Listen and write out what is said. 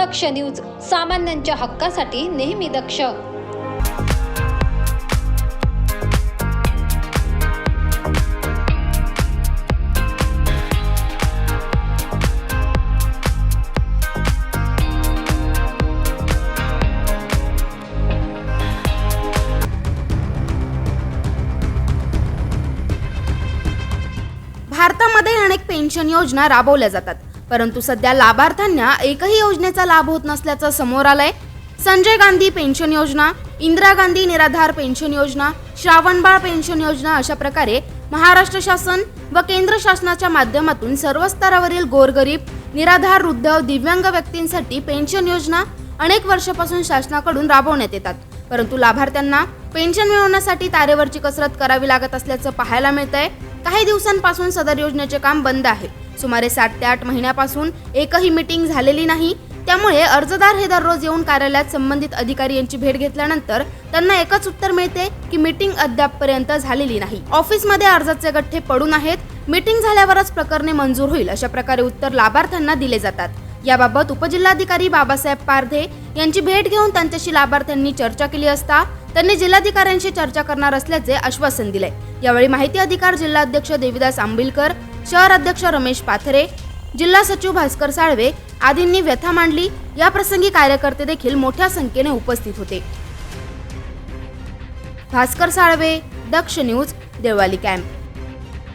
दक्ष news सामान्यांच्या हक्कासाठी नेहमी दक्ष. भारतामध्ये अनेक पेन्शन योजना राबवल्या जातात. परंतु सध्या लाभार्थ्यांना एकही योजनेचा लाभ होत नसल्याचं समोर आलंय. संजय गांधी पेन्शन योजना इंदिरा गांधी निराधार पेन्शन योजना श्रावणबाळ पेन्शन योजना अशा प्रकारे महाराष्ट्र शासन व केंद्र शासनाच्या माध्यमातून सर्व स्तरावरील गोरगरीब निराधार वृद्ध दिव्यांग व्यक्तींसाठी पेन्शन योजना अनेक वर्षापासून शासनाकडून राबवण्यात येतात. परंतु लाभार्थ्यांना पेन्शन मिळवण्यासाठी तारेवरची कसरत करावी लागत असल्याचं पाहायला मिळतंय. काही दिवसांपासून सदर योजनेचे काम बंद आहे. सुमारे सात ते आठ महिन्यापासून एकही मीटिंग झालेली नाही. त्यामुळे अर्जदार हे दररोज येऊन कार्यालयात संबंधित अधिकारी यांची भेट घेतल्यानंतर त्यांना एकच उत्तर मिळते की मीटिंग अद्यापपर्यंत झालेली नाही. ऑफिसमध्ये अर्जाचे गठ्ठे पडून आहेत. मीटिंग झाल्यावरच प्रकरणे मंजूर होईल अशा प्रकारे उत्तर लाभार्थ्यांना दिले जातात. याबाबत उपजिल्हाधिकारी बाबासाहेब पारधे यांची भेट घेऊन त्यांच्याशी लाभार्थ्यांनी चर्चा केली असता त्यांनी जिल्हाधिकाऱ्यांशी चर्चा करणार असल्याचे आश्वासन दिले. यावेळी माहिती अधिकार जिल्हाध्यक्ष देविदास आंबिलकर शहर अध्यक्ष रमेश पाथरे जिल्हा सचिव भास्कर साळवे आदींनी व्यथा मांडली. या प्रसंगी कार्यकर्ते देखील मोठ्या संख्येने उपस्थित होते. Bhaskar Salve Daksh news Devali camp.